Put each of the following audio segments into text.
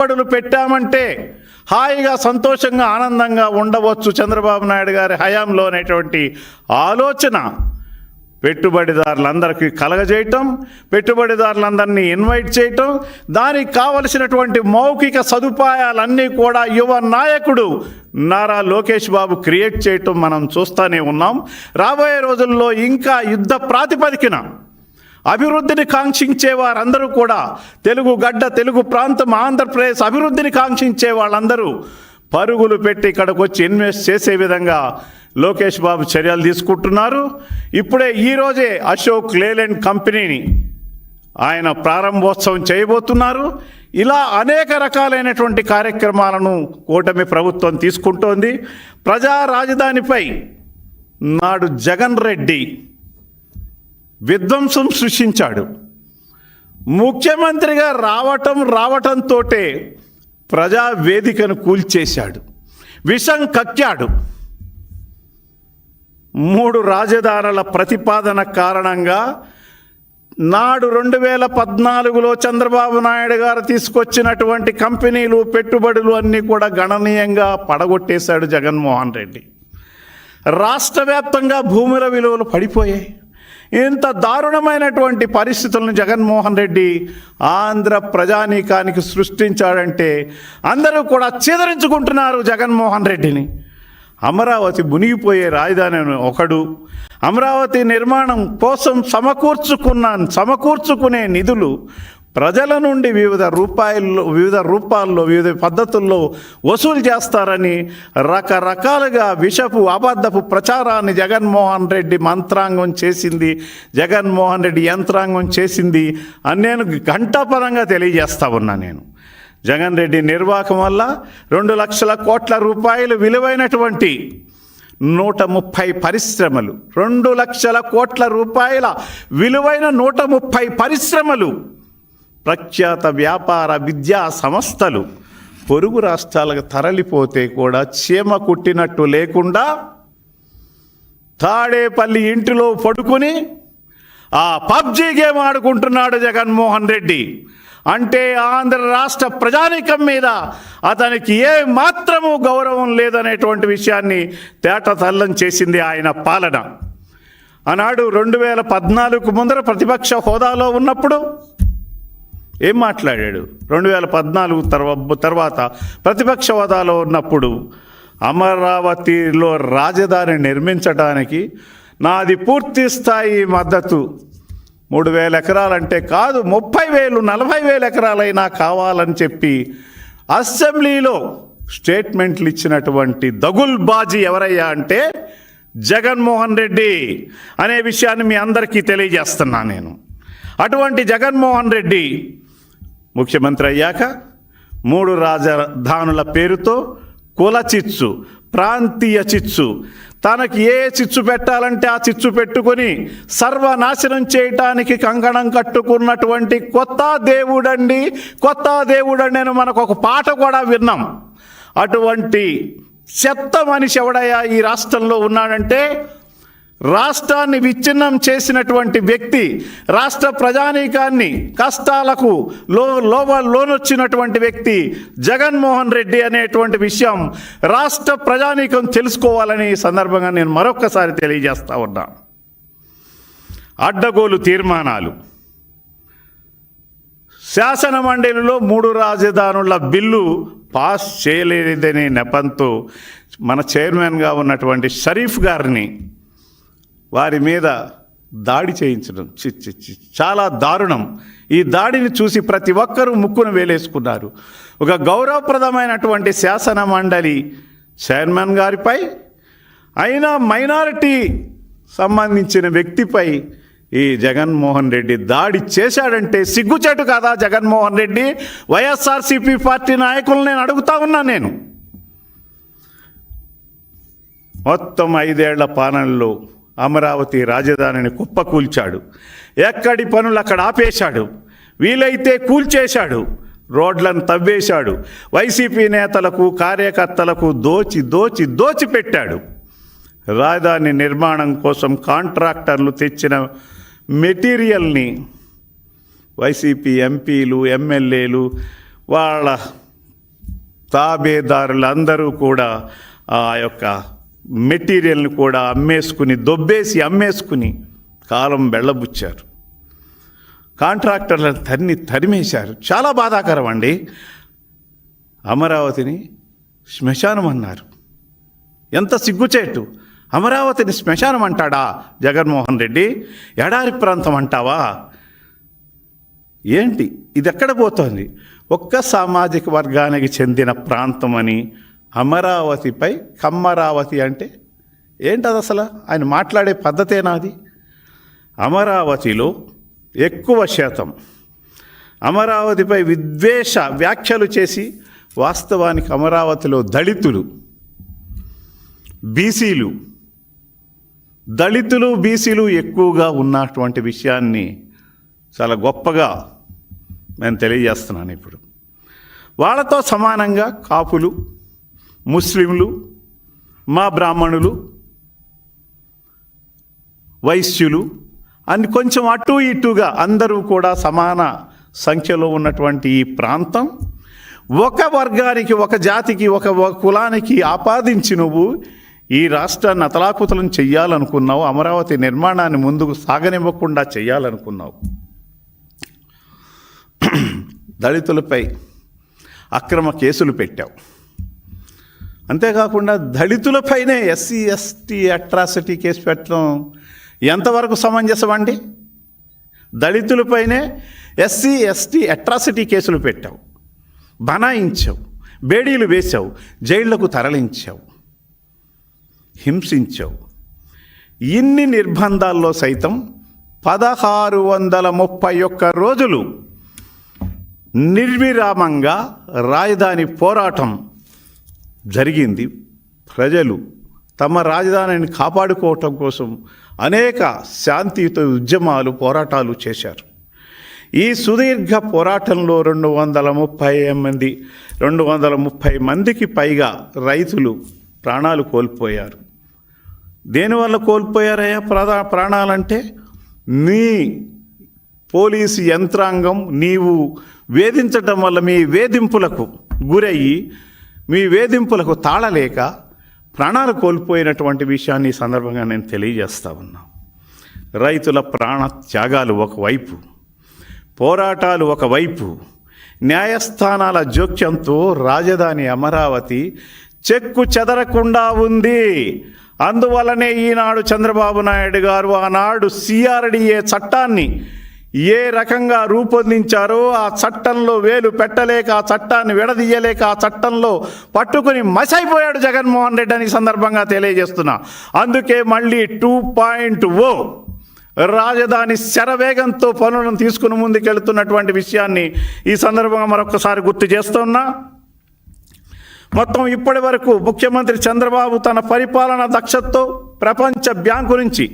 పెట్టుబడులు పెట్టామంటే హాయిగా సంతోషంగా ఆనందంగా ఉండవచ్చు చంద్రబాబు నాయుడు గారి హయాంలో అనేటువంటి ఆలోచన. పెట్టుబడిదారులందరికీ కలగజేయటం పెట్టుబడిదారులందరినీ ఇన్వైట్ చేయటం దానికి కావలసినటువంటి మౌఖిక సదుపాయాలన్నీ కూడా యువ నాయకుడు నారా లోకేష్ బాబు క్రియేట్ చేయటం మనం చూస్తూనే ఉన్నాం. రాబోయే రోజుల్లో ఇంకా యుద్ధ ప్రాతిపదికన అభివృద్ధిని కాంక్షించే వారందరూ కూడా తెలుగు గడ్డ తెలుగు ప్రాంతం ఆంధ్రప్రదేశ్ అభివృద్ధిని కాంక్షించే వాళ్ళందరూ పరుగులు పెట్టి ఇక్కడికి వచ్చి ఇన్వెస్ట్ చేసే విధంగా లోకేష్ బాబు చర్యలు తీసుకుంటున్నారు. ఇప్పుడే ఈరోజే అశోక్ లేలెండ్ కంపెనీని ఆయన ప్రారంభోత్సవం చేయబోతున్నారు. ఇలా అనేక రకాలైనటువంటి కార్యక్రమాలను కూటమి ప్రభుత్వం తీసుకుంటోంది. ప్రజా రాజధానిపై నాడు జగన్ రెడ్డి విధ్వంసం సృష్టించాడు. ముఖ్యమంత్రిగా రావటం రావటంతో ప్రజా వేదికను కూల్చేశాడు. విషం కక్కాడు. మూడు రాజధానుల ప్రతిపాదన కారణంగా నాడు రెండు వేల పద్నాలుగులో చంద్రబాబు నాయుడు గారు తీసుకొచ్చినటువంటి కంపెనీలు పెట్టుబడులు అన్నీ కూడా గణనీయంగా పడగొట్టేశాడు జగన్మోహన్ రెడ్డి. రాష్ట్ర వ్యాప్తంగా భూముల విలువలు పడిపోయాయి. ఇంత దారుణమైనటువంటి పరిస్థితులను జగన్మోహన్ రెడ్డి ఆంధ్ర ప్రజానీకానికి సృష్టించాడంటే అందరూ కూడా చేదరించుకుంటున్నారు జగన్మోహన్ రెడ్డిని. అమరావతి మునిగిపోయే రాజధాని ఒకడు అమరావతి నిర్మాణం కోసం సమకూర్చుకున్న సమకూర్చుకునే నిధులు ప్రజల నుండి వివిధ రూపాయల్లో వివిధ రూపాల్లో వివిధ పద్ధతుల్లో వసూలు చేస్తారని రకరకాలుగా విషపు అబద్ధపు ప్రచారాన్ని జగన్మోహన్ రెడ్డి మంత్రాంగం చేసింది జగన్మోహన్ రెడ్డి యంత్రాంగం చేసింది అని నేను ఘంటాపరంగా తెలియజేస్తా ఉన్నా నేను. జగన్ రెడ్డి నిర్వాహకం వల్ల రెండు లక్షల కోట్ల రూపాయలు విలువైనటువంటి నూట ముప్పై పరిశ్రమలు రెండు లక్షల కోట్ల రూపాయల విలువైన నూట ముప్పై పరిశ్రమలు ప్రఖ్యాత వ్యాపార విద్యా సంస్థలు పొరుగు రాష్ట్రాలకు తరలిపోతే కూడా చీమ కుట్టినట్టు లేకుండా తాడేపల్లి ఇంటిలో పడుకుని ఆ పబ్జీ గేమ్ ఆడుకుంటున్నాడు జగన్మోహన్ రెడ్డి. అంటే ఆంధ్ర రాష్ట్ర ప్రజానీకం మీద అతనికి ఏ మాత్రము గౌరవం లేదనేటువంటి విషయాన్ని తేట తల్లం చేసింది ఆయన పాలన. ఆనాడు రెండు వేల పద్నాలుగు ముందర ప్రతిపక్ష హోదాలో ఉన్నప్పుడు ఏం మాట్లాడాడు? రెండు వేల పద్నాలుగు తర్వా తర్వాత ప్రతిపక్ష హోదాలో ఉన్నప్పుడు అమరావతిలో రాజధాని నిర్మించడానికి నాది పూర్తి స్థాయి మద్దతు. మూడు వేల ఎకరాలంటే కాదు ముప్పై వేలు నలభై వేల ఎకరాలైనా కావాలని చెప్పి అసెంబ్లీలో స్టేట్మెంట్లు ఇచ్చినటువంటి దగుల్ బాజీ ఎవరయ్యా అంటే జగన్మోహన్ రెడ్డి అనే విషయాన్ని మీ అందరికీ తెలియజేస్తున్నా నేను. అటువంటి జగన్మోహన్ రెడ్డి ముఖ్యమంత్రి అయ్యాక మూడు రాజధానుల పేరుతో కుల చిచ్చు ప్రాంతీయ చిచ్చు. తనకి ఏ చిచ్చు పెట్టాలంటే ఆ చిచ్చు పెట్టుకొని సర్వనాశనం చేయటానికి కంకణం కట్టుకున్నటువంటి కొత్త దేవుడండి కొత్త దేవుడండి అని మనకు ఒక పాట కూడా విన్నాం. అటువంటి చెత్త మనిషి ఎవడయ్యా ఈ రాష్ట్రంలో ఉన్నాడంటే రాష్ట్రాన్ని విచ్ఛిన్నం చేసినటువంటి వ్యక్తి రాష్ట్ర ప్రజానీకాన్ని కష్టాలకు లో లోవ లోనొచ్చినటువంటి వ్యక్తి జగన్మోహన్ రెడ్డి అనేటువంటి విషయం రాష్ట్ర ప్రజానీకం తెలుసుకోవాలని సందర్భంగా నేను మరొక్కసారి తెలియజేస్తా ఉన్నా. అడ్డగోలు తీర్మానాలు. శాసన మండలిలో మూడు రాజధానుల బిల్లు పాస్ చేయలేదనే నెపంతో మన చైర్మన్గా ఉన్నటువంటి షరీఫ్ గారిని వారి మీద దాడి చేయించడం. చి చాలా దారుణం. ఈ దాడిని చూసి ప్రతి ఒక్కరూ ముక్కును వేలేసుకున్నారు. ఒక గౌరవప్రదమైనటువంటి శాసన మండలి చైర్మన్ గారిపై అయినా మైనారిటీ సంబంధించిన వ్యక్తిపై ఈ జగన్మోహన్ రెడ్డి దాడి చేశాడంటే సిగ్గుచేటు కాదా జగన్మోహన్ రెడ్డి? వైఎస్ఆర్సీపీ పార్టీ నాయకులు నేను అడుగుతా ఉన్నా నేను. మొత్తం ఐదేళ్ళ పాలనలో అమరావతి రాజధానిని కుప్పకూల్చాడు. ఎక్కడి పనులు అక్కడ ఆపేశాడు. వీలైతే కూల్చేశాడు. రోడ్లను తవ్వేశాడు. వైసీపీ నేతలకు కార్యకర్తలకు దోచి దోచి దోచి పెట్టాడు. రాజధాని నిర్మాణం కోసం కాంట్రాక్టర్లు తెచ్చిన మెటీరియల్ని వైసీపీ ఎంపీలు ఎమ్మెల్యేలు వాళ్ళ తాబేదారులందరూ కూడా ఆ యొక్క మెటీరియల్ని కూడా అమ్మేసుకుని దొబ్బేసి అమ్మేసుకుని కాలం వెళ్ళబుచ్చారు. కాంట్రాక్టర్లను తన్ని తరిమేశారు. చాలా బాధాకరం అండి. అమరావతిని శ్మశానం అన్నారు. ఎంత సిగ్గుచేటు. అమరావతిని శ్మశానం అంటాడా జగన్మోహన్ రెడ్డి? ఎడారి ప్రాంతం అంటావా? ఏంటి? ఇది ఎక్కడ పోతోంది? ఒక్క సామాజిక వర్గానికి చెందిన ప్రాంతం అని అమరావతిపై కమ్మరావతి అంటే ఏంటది అసలు ఆయన మాట్లాడే పద్ధతేనాది అమరావతిలో ఎక్కువ శాతం అమరావతిపై విద్వేష వ్యాఖ్యలు చేసి వాస్తవానికి అమరావతిలో దళితులు బీసీలు దళితులు బీసీలు ఎక్కువగా ఉన్నటువంటి విషయాన్ని చాలా గొప్పగా నేను తెలియజేస్తున్నాను ఇప్పుడు. వాళ్ళతో సమానంగా కాపులు ముస్లింలు మా బ్రాహ్మణులు వైశ్యులు అని కొంచెం అటు ఇటుగా అందరూ కూడా సమాన సంఖ్యలో ఉన్నటువంటి ఈ ప్రాంతం. ఒక వర్గానికి ఒక జాతికి ఒక కులానికి ఆపాదించి నువ్వు ఈ రాష్ట్రాన్ని అతలాకుతలం చెయ్యాలనుకున్నావు అమరావతి నిర్మాణాన్ని ముందుకు సాగనివ్వకుండా చెయ్యాలనుకున్నావు. దళితులపై అక్రమ కేసులు పెట్టావు. అంతేకాకుండా దళితులపైనే ఎస్సీ ఎస్టీ అట్రాసిటీ కేసు పెట్టడం ఎంతవరకు సమంజసం అండి దళితులపైనే ఎస్సీ ఎస్టీ అట్రాసిటీ కేసులు పెట్టావు బనాయించావు బేడీలు వేశావు జైళ్ళకు తరలించావు హింసించావు. ఇన్ని నిర్బంధాల్లో సైతం పదహారు వందల ముప్పై ఒక్క రోజులు నిర్విరామంగా రాజధాని పోరాటం జరిగింది. ప్రజలు తమ రాజధానిని కాపాడుకోవటం కోసం అనేక శాంతియుత ఉద్యమాలు పోరాటాలు చేశారు. ఈ సుదీర్ఘ పోరాటంలో రెండు వందల ముప్పై మంది రెండు వందల ముప్పై మందికి పైగా రైతులు ప్రాణాలు కోల్పోయారు. దేనివల్ల కోల్పోయారయ్యా? ప్రధా ప్రాణాలంటే నీ పోలీసు యంత్రాంగం నీవు వేధించటం వల్ల మీ వేధింపులకు గురయ్యి మీ వేధింపులకు తాళలేక ప్రాణాలు కోల్పోయినటువంటి విషయాన్ని ఈ సందర్భంగా నేను తెలియజేస్తా ఉన్నా. రైతుల ప్రాణ త్యాగాలు ఒకవైపు పోరాటాలు ఒకవైపు న్యాయస్థానాల జోక్యంతో రాజధాని అమరావతి చెక్కు చెదరకుండా ఉంది. అందువలనే ఈనాడు చంద్రబాబు నాయుడు గారు ఆనాడు సిఆర్డిఏ చట్టాన్ని ఏ రకంగా రూపొందించారో ఆ చట్టంలో వేలు పెట్టలేక ఆ చట్టాన్ని విడదీయలేక ఆ చట్టంలో పట్టుకుని మసైపోయాడు జగన్మోహన్ రెడ్డి అని సందర్భంగా తెలియజేస్తున్నా. అందుకే మళ్ళీ టూ పాయింట్ ఓ రాజధాని శరవేగంతో పనులను తీసుకుని ముందుకెళ్తున్నటువంటి విషయాన్ని ఈ సందర్భంగా మరొకసారి గుర్తు చేస్తున్నా. మొత్తం ఇప్పటి వరకు ముఖ్యమంత్రి చంద్రబాబు తన పరిపాలన దక్షతతో ప్రపంచ బ్యాంకు నుంచి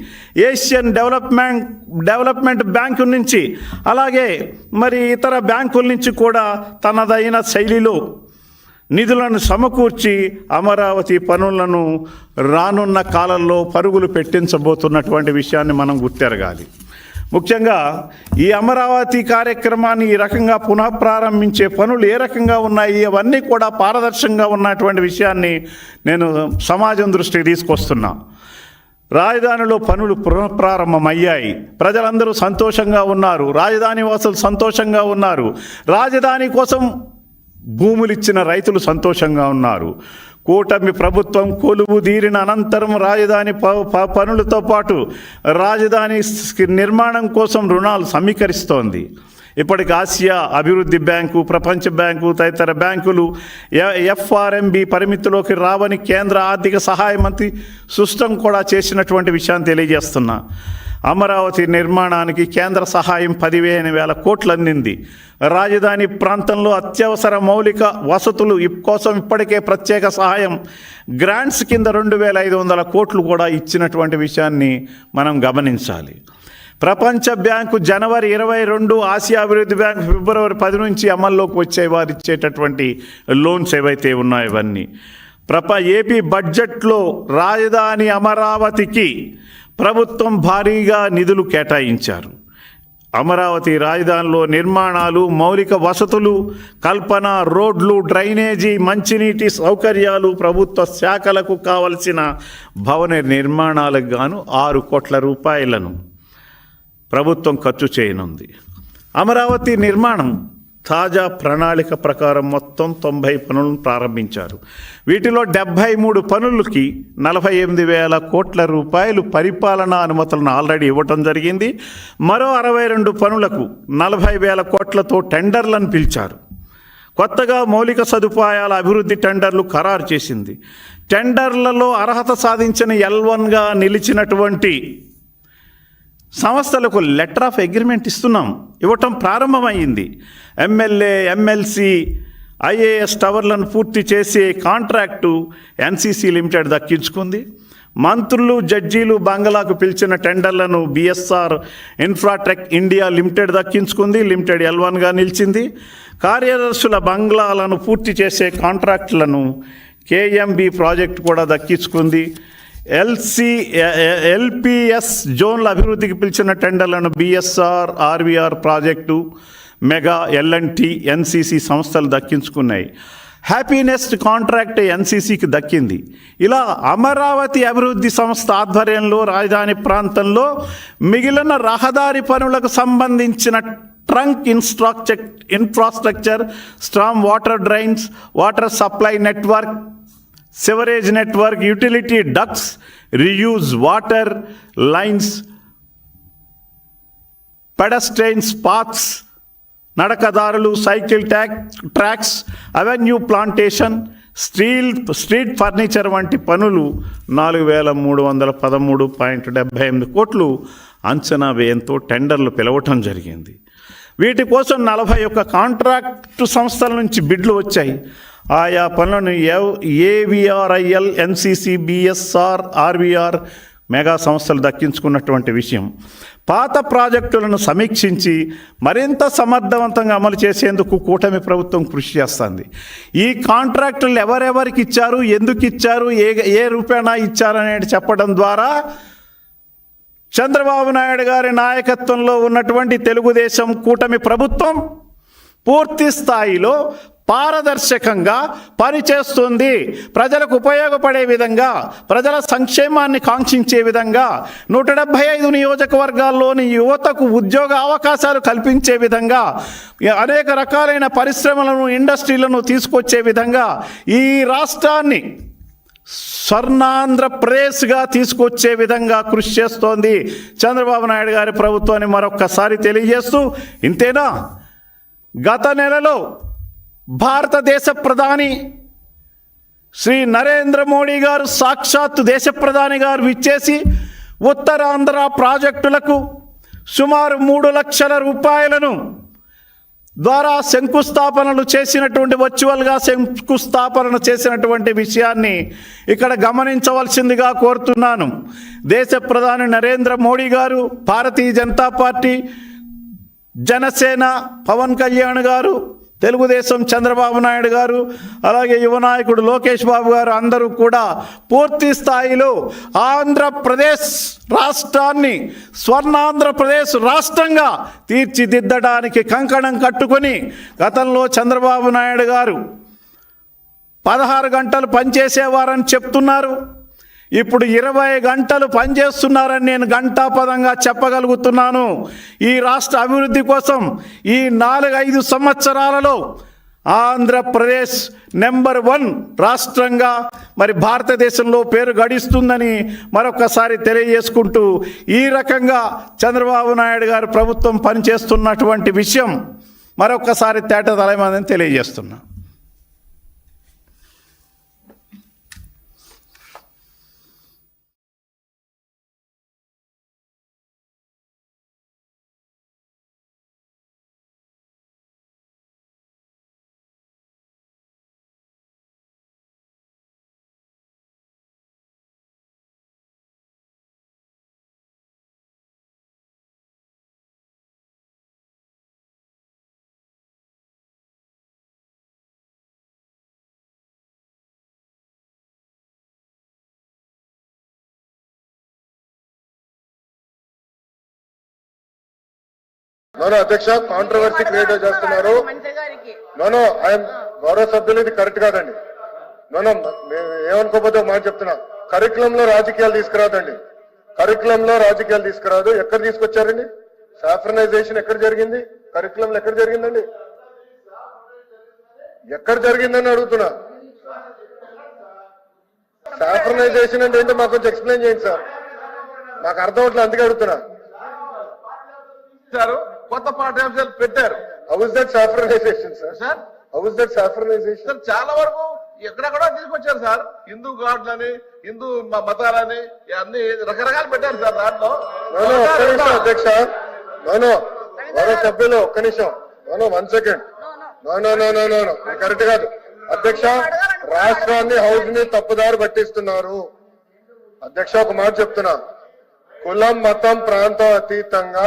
ఏషియన్ డెవలప్మెంట్ డెవలప్మెంట్ బ్యాంకు నుంచి అలాగే మరి ఇతర బ్యాంకుల నుంచి కూడా తనదైన శైలిలో నిధులను సమకూర్చి అమరావతి పనులను రానున్న కాలంలో పరుగులు పెట్టించబోతున్నటువంటి విషయాన్ని మనం గుర్తెరగాలి. ముఖ్యంగా ఈ అమరావతి కార్యక్రమాన్ని ఈ రకంగా పునఃప్రారంభించే పనులు ఏ రకంగా ఉన్నాయి అవన్నీ కూడా పారదర్శకంగా ఉన్నటువంటి విషయాన్ని నేను సమాజం దృష్టికి తీసుకొస్తున్నా. రాజధానిలో పనులు పునఃప్రారంభమయ్యాయి ప్రజలందరూ సంతోషంగా ఉన్నారు. రాజధాని వాసులు సంతోషంగా ఉన్నారు. రాజధాని కోసం భూములు ఇచ్చిన రైతులు సంతోషంగా ఉన్నారు. కూటమి ప్రభుత్వం కొలువు తీరిన అనంతరం రాజధాని ప- పనులతో పాటు రాజధాని నిర్మాణం కోసం రుణాలు సమీకరిస్తోంది. ఇప్పటికి ఆసియా అభివృద్ధి బ్యాంకు ప్రపంచ బ్యాంకు తదితర బ్యాంకులు ఎ- ఎఫ్ఆర్ఎంబి పరిమితిలోకి రావని కేంద్ర ఆర్థిక సహాయ మంత్రి సుష్టం కూడా చేసినటువంటి విషయాన్ని తెలియజేస్తున్నా. అమరావతి నిర్మాణానికి కేంద్ర సహాయం పదివేల వేల కోట్లు అందింది రాజధాని ప్రాంతంలో అత్యవసర మౌలిక వసతులు కోసం ఇప్పటికే ప్రత్యేక సహాయం గ్రాంట్స్ కింద రెండు వేల ఐదు వందల కోట్లు కూడా ఇచ్చినటువంటి విషయాన్ని మనం గమనించాలి. ప్రపంచ బ్యాంకు జనవరి ఇరవై రెండు ఆసియా అభివృద్ధి బ్యాంకు ఫిబ్రవరి పది నుంచి అమల్లోకి వచ్చే వారు ఇచ్చేటటువంటి లోన్స్ ఏవైతే ఉన్నాయో ఇవన్నీ. ప్రప ఏపీ బడ్జెట్లో రాజధాని అమరావతికి ప్రభుత్వం భారీగా నిధులు కేటాయించారు. అమరావతి రాజధానిలో నిర్మాణాలు మౌలిక వసతులు కల్పన రోడ్లు డ్రైనేజీ మంచినీటి సౌకర్యాలు ప్రభుత్వ శాఖలకు కావలసిన భవన నిర్మాణాలకు గాను ఆరు కోట్ల రూపాయలను ప్రభుత్వం ఖర్చు చేయనుంది. అమరావతి నిర్మాణం తాజా ప్రణాళిక ప్రకారం మొత్తం తొంభై పనులను ప్రారంభించారు. వీటిలో డెబ్భై మూడు పనులకి నలభై ఎనిమిది వేల కోట్ల రూపాయలు పరిపాలనా అనుమతులను ఆల్రెడీ ఇవ్వటం జరిగింది. మరో అరవై రెండు పనులకు నలభై వేల కోట్లతో టెండర్లను పిలిచారు. కొత్తగా మౌలిక సదుపాయాల అభివృద్ధి టెండర్లు ఖరారు చేసింది. టెండర్లలో అర్హత సాధించిన ఎల్ వన్గా నిలిచినటువంటి సంస్థలకు లెటర్ ఆఫ్ అగ్రిమెంట్ ఇస్తున్నాం. ఇవ్వటం ప్రారంభమైంది. ఎమ్మెల్యే ఎమ్మెల్సీ ఐఏఎస్ టవర్లను పూర్తి చేసే కాంట్రాక్టు ఎన్సీసీ లిమిటెడ్ దక్కించుకుంది. మంత్రులు జడ్జీలు బంగ్లాకు పిలిచిన టెండర్లను బిఎస్ఆర్ ఇన్ఫ్రాట్రెక్ ఇండియా లిమిటెడ్ దక్కించుకుంది. లిమిటెడ్ ఎల్ వన్గా నిలిచింది. కార్యదర్శుల బంగ్లాలను పూర్తి చేసే కాంట్రాక్టులను కేఎంబి ప్రాజెక్ట్ కూడా దక్కించుకుంది. ఎల్సి ఎల్పిఎస్ జోన్ల అభివృద్ధికి పిలిచిన టెండర్లను BSR RVR project Mega LNT NCC సంస్థలు దక్కించుకున్నాయి. హ్యాపీనెస్ట్ కాంట్రాక్ట్ ఎన్సీసీకి దక్కింది. ఇలా అమరావతి అభివృద్ధి సంస్థ ఆధ్వర్యంలో రాజధాని ప్రాంతంలో మిగిలిన రహదారి పనులకు సంబంధించిన trunk infrastructure infrastructure storm water drains water supply network sewerage network utility ducts reuse water lines pedestrians paths నడకదారులు cycle track tracks avenue plantation steel street furniture వంటి పనులు నాలుగు వేల మూడు వందల పదమూడు పాయింట్ డెబ్బై ఎనిమిది కోట్లు అంచనా వ్యయంతో టెండర్లు పిలవటం జరిగింది. వీటి కోసం నలభై ఒక్క కాంట్రాక్టు సంస్థల నుంచి బిడ్లు వచ్చాయి. ఆయా పనులను AVRIL NCC BSR RVR Mega సంస్థలు దక్కించుకున్నటువంటి విషయం. పాత ప్రాజెక్టులను సమీక్షించి మరింత సమర్థవంతంగా అమలు చేసేందుకు కూటమి ప్రభుత్వం కృషి చేస్తుంది. ఈ కాంట్రాక్టులు ఎవరెవరికి ఇచ్చారు ఎందుకు ఇచ్చారు ఏ ఏ రూపేణా ఇచ్చారనేది చెప్పడం ద్వారా చంద్రబాబు నాయుడు గారి నాయకత్వంలో ఉన్నటువంటి తెలుగుదేశం కూటమి ప్రభుత్వం పూర్తి స్థాయిలో పారదర్శకంగా పనిచేస్తుంది. ప్రజలకు ఉపయోగపడే విధంగా ప్రజల సంక్షేమాన్ని కాంక్షించే విధంగా నూట డెబ్బై ఐదు నియోజకవర్గాల్లోని యువతకు ఉద్యోగ అవకాశాలు కల్పించే విధంగా అనేక రకాలైన పరిశ్రమలను ఇండస్ట్రీలను తీసుకొచ్చే విధంగా ఈ రాష్ట్రాన్ని స్వర్ణాంధ్రప్రదేశ్గా తీసుకొచ్చే విధంగా కృషి చేస్తోంది. చంద్రబాబు నాయుడు గారి ప్రభుత్వాన్ని మరొక్కసారి తెలియజేస్తూ ఇంతేనా? గత నెలలో భారతదేశ ప్రధాని శ్రీ నరేంద్ర మోడీ గారు సాక్షాత్తు దేశ ప్రధాని గారు విచ్చేసి ఉత్తరాంధ్ర ప్రాజెక్టులకు సుమారు మూడు లక్షల రూపాయలను ద్వారా శంకుస్థాపనలు చేసినటువంటి వర్చువల్గా శంకుస్థాపన చేసినటువంటి విషయాన్ని ఇక్కడ గమనించవలసిందిగా కోరుతున్నాను. దేశ ప్రధాని నరేంద్ర మోడీ గారు భారతీయ జనతా పార్టీ జనసేన పవన్ కళ్యాణ్ గారు తెలుగుదేశం చంద్రబాబు నాయుడు గారు అలాగే యువ నాయకుడు లోకేష్ బాబు గారు అందరూ కూడా పూర్తి స్థాయిలో ఆంధ్రప్రదేశ్ రాష్ట్రాన్ని స్వర్ణాంధ్రప్రదేశ్ రాష్ట్రంగా తీర్చిదిద్దడానికి కంకణం కట్టుకొని గతంలో చంద్రబాబు నాయుడు గారు పదహారు గంటలు పనిచేసేవారని చెప్తున్నారు. ఇప్పుడు ఇరవై గంటలు పనిచేస్తున్నారని నేను గంటాపదంగా చెప్పగలుగుతున్నాను. ఈ రాష్ట్ర అభివృద్ధి కోసం ఈ నాలుగైదు సంవత్సరాలలో ఆంధ్రప్రదేశ్ నెంబర్ వన్ రాష్ట్రంగా మరి భారతదేశంలో పేరు గడిస్తుందని మరొకసారి తెలియజేసుకుంటూ ఈ రకంగా చంద్రబాబు నాయుడు గారు ప్రభుత్వం పనిచేస్తున్నటువంటి విషయం మరొకసారి తేట తలమని తెలియజేస్తున్నాను నోనో అధ్యక్ష కాంట్రవర్సీ క్రియేట్ చేస్తున్నారు. నోనో ఐఎమ్ గౌరవ సభ్యులు ఇది కరెక్ట్ కాదండి. నోనో మేము ఏమనుకోకపోతే మాట చెప్తున్నా. కరికులం లో రాజకీయాలు తీసుకురాదండి. కరికులం లో రాజకీయాలు తీసుకురాదు. ఎక్కడ తీసుకొచ్చారండి? సాఫ్రనైజేషన్ ఎక్కడ జరిగింది? కరికులం ఎక్కడ జరిగిందండి? ఎక్కడ జరిగిందని అడుగుతున్నా. సాఫ్రనైజేషన్ అంటే ఏంటో మాకు కొంచెం ఎక్స్ప్లెయిన్ చేయండి సార్ మాకు అర్థం అవట్లేదు అందుకే అడుగుతున్నా. ఇచ్చారు కొత్త పాఠ్యాంశాలు పెట్టారు. How is that saffronisation sir sir how is that saffronisation sir చాలా వరకు ఎక్కడెక్కడో తీసుకొచ్చారు సార్ హిందూ గాడ్లని హిందూ మతాలని అన్ని రకరకాలు పెట్టారు సార్ దాంట్లో. అధ్యక్ష. నోనో సభ్యులు ఒక్క నిమిషం. No no one second no no no no no no correct కాదు. అధ్యక్ష రాష్ట్రాన్ని హౌస్ని తప్పుదారి పట్టిస్తున్నారు. అధ్యక్ష ఒక మాట చెప్తున్నా. కులం మతం ప్రాంతం అతీతంగా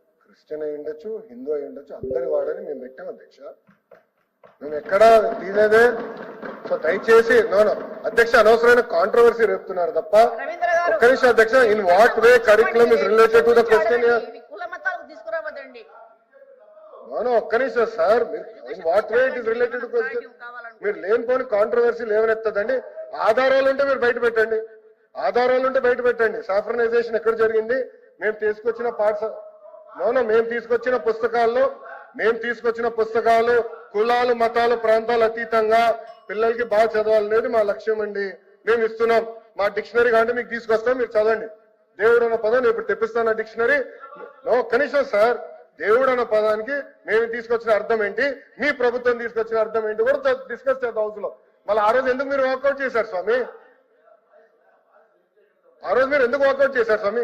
క్రిస్టియన్ అయి ఉండొచ్చు హిందూ అయి ఉండొచ్చు అందరి వాడని మేము పెట్టాం అధ్యక్ష. మేము ఎక్కడ తీసేదే. సో దయచేసి నోనో అధ్యక్ష అనవసరమైన కాంట్రవర్సీ రేపుతున్నారు తప్ప ఒక్క నిమిషం అధ్యక్ష in what way curriculum is related to the question no no ఒక్క నిమిషం sir in what way it is related to question మీరు లేనిపోని కాంట్రవర్సీ లేవనెత్తదండి. ఆధారాలు ఉంటే మీరు బయట పెట్టండి. ఆధారాలు ఉంటే బయట పెట్టండి. సాఫ్రనైజేషన్ ఎక్కడ జరిగింది? మేము తీసుకొచ్చిన పాఠశ అవునా మేము తీసుకొచ్చిన పుస్తకాల్లో మేము తీసుకొచ్చిన పుస్తకాలు కులాలు మతాలు ప్రాంతాలు అతీతంగా పిల్లలకి బాగా చదవాలనేది మా లక్ష్యం అండి. మేము ఇస్తున్నాం. మా డిక్షనరీ కాబట్టి మీకు తీసుకొస్తాం మీరు చదవండి. దేవుడు అన్న పదం ఇప్పుడు తెప్పిస్తాను డిక్షనరీ. కనీసం సార్ దేవుడు అన్న పదానికి మేము తీసుకొచ్చిన అర్థం ఏంటి? మీ ప్రభుత్వం తీసుకొచ్చిన అర్థం ఏంటి కూడా డిస్కస్ చేద్దాం హౌస్లో మళ్ళీ ఆ రోజు ఎందుకు మీరు వాకౌట్ చేశారు స్వామి? ఆ రోజు మీరు ఎందుకు వాకౌట్ చేశారు స్వామి?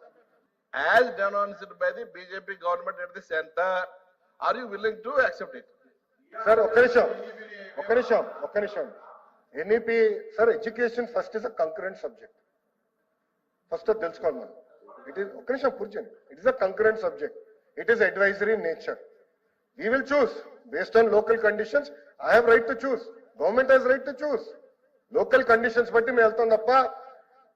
As denounced by the BJP government at the center, are you willing to accept it? Sir ఒక్క నిమిషం ఒక్క నిమిషం ఒక్క నిమిషం NEP sir education first is a concurrent subject first అది తెలుసుకోవాలి మనం ఇట్ ఈస్ ఒక్క నిమిషం కూర్చోండి it is a concurrent subject it is advisory nature we will choose based on local conditions I have right to choose government has right to choose local conditions బట్టి మేము వెళ్తాం తప్ప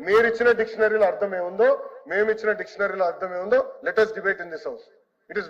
మీరు ఇచ్చిన డిక్షనరీలో అర్థం ఏముందో మేము ఇచ్చిన డిక్షనరీలో అర్థం ఏముందో latest debate in this house it is